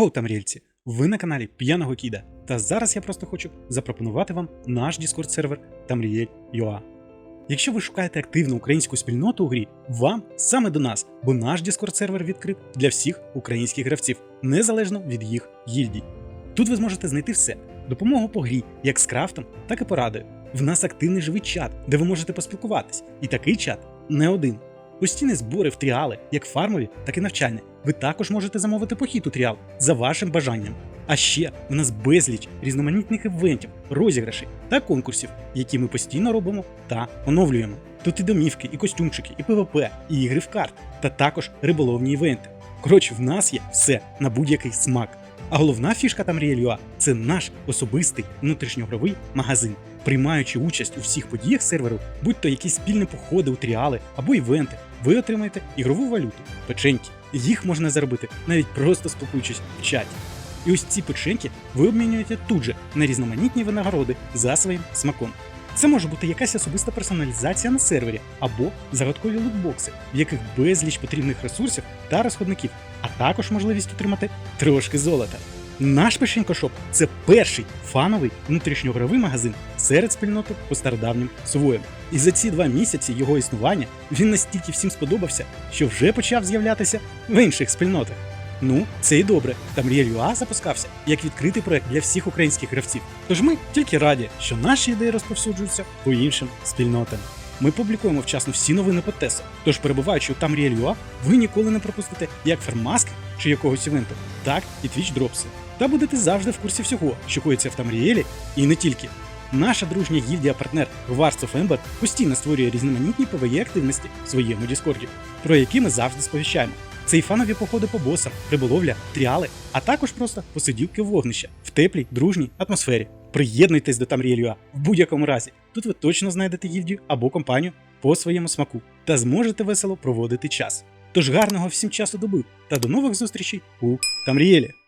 Агоу там рільці! Ви на каналі П'яного Кіда. Та зараз я просто хочу запропонувати вам наш Discord сервер Tamriel.ua. Якщо ви шукаєте активну українську спільноту у грі, вам саме до нас, бо наш Discord сервер відкрит для всіх українських гравців, незалежно від їх гільдій. Тут ви зможете знайти все: допомогу по грі, як з крафтом, так і порадою. В нас активний живий чат, де ви можете поспілкуватись. І такий чат не один. Постійні збори в тріали, як фармові, так і навчальні. Ви також можете замовити похід у тріал за вашим бажанням. А ще в нас безліч різноманітних івентів, розіграшей та конкурсів, які ми постійно робимо та оновлюємо. Тут і домівки, і костюмчики, і ПВП, і ігри в карт, та також риболовні івенти. Коротше, в нас є все на будь-який смак. А головна фішка Ріелюа це наш особистий внутрішньогровий магазин. Приймаючи участь у всіх подіях серверу, будь то якісь спільні походи у тріали або івенти, ви отримаєте ігрову валюту, печеньки. Їх можна заробити навіть просто спілкуючись в чаті. І ось ці печеньки ви обмінюєте тут же на різноманітні винагороди за своїм смаком. Це може бути якась особиста персоналізація на сервері або загадкові лутбокси, в яких безліч потрібних ресурсів та розходників, а також можливість отримати трошки золота. Наш печенькошоп це перший фановий внутрішньогровий магазин серед спільноти по стародавнім сувоям. І за ці два місяці його існування він настільки всім сподобався, що вже почав з'являтися в інших спільнотах. Ну, це і добре. Там Ріелюа запускався як відкритий проект для всіх українських гравців. Тож ми тільки раді, що наші ідеї розповсюджуються по іншим спільнотам. Ми публікуємо вчасно всі новини по Тесо, тож перебуваючи у Тамріелюа, ви ніколи не пропустите як фермаски чи якогось івенту, так і твіч дропси. Та будете завжди в курсі всього, що коїться в Тамріелі, і не тільки. Наша дружня гільдія-партнер Wars of Ember постійно створює різноманітні PvE активності в своєму Діскорді, про які ми завжди сповіщаємо. Це і фанові походи по босам, риболовля, тріали, а також просто посидівки в вогнища в теплій, дружній атмосфері. Приєднуйтесь до Тамріелюа в будь-якому разі. Тут ви точно знайдете гільдію або компанію по своєму смаку та зможете весело проводити час. Тож гарного всім часу доби та до нових зустрічей у Тамріелі!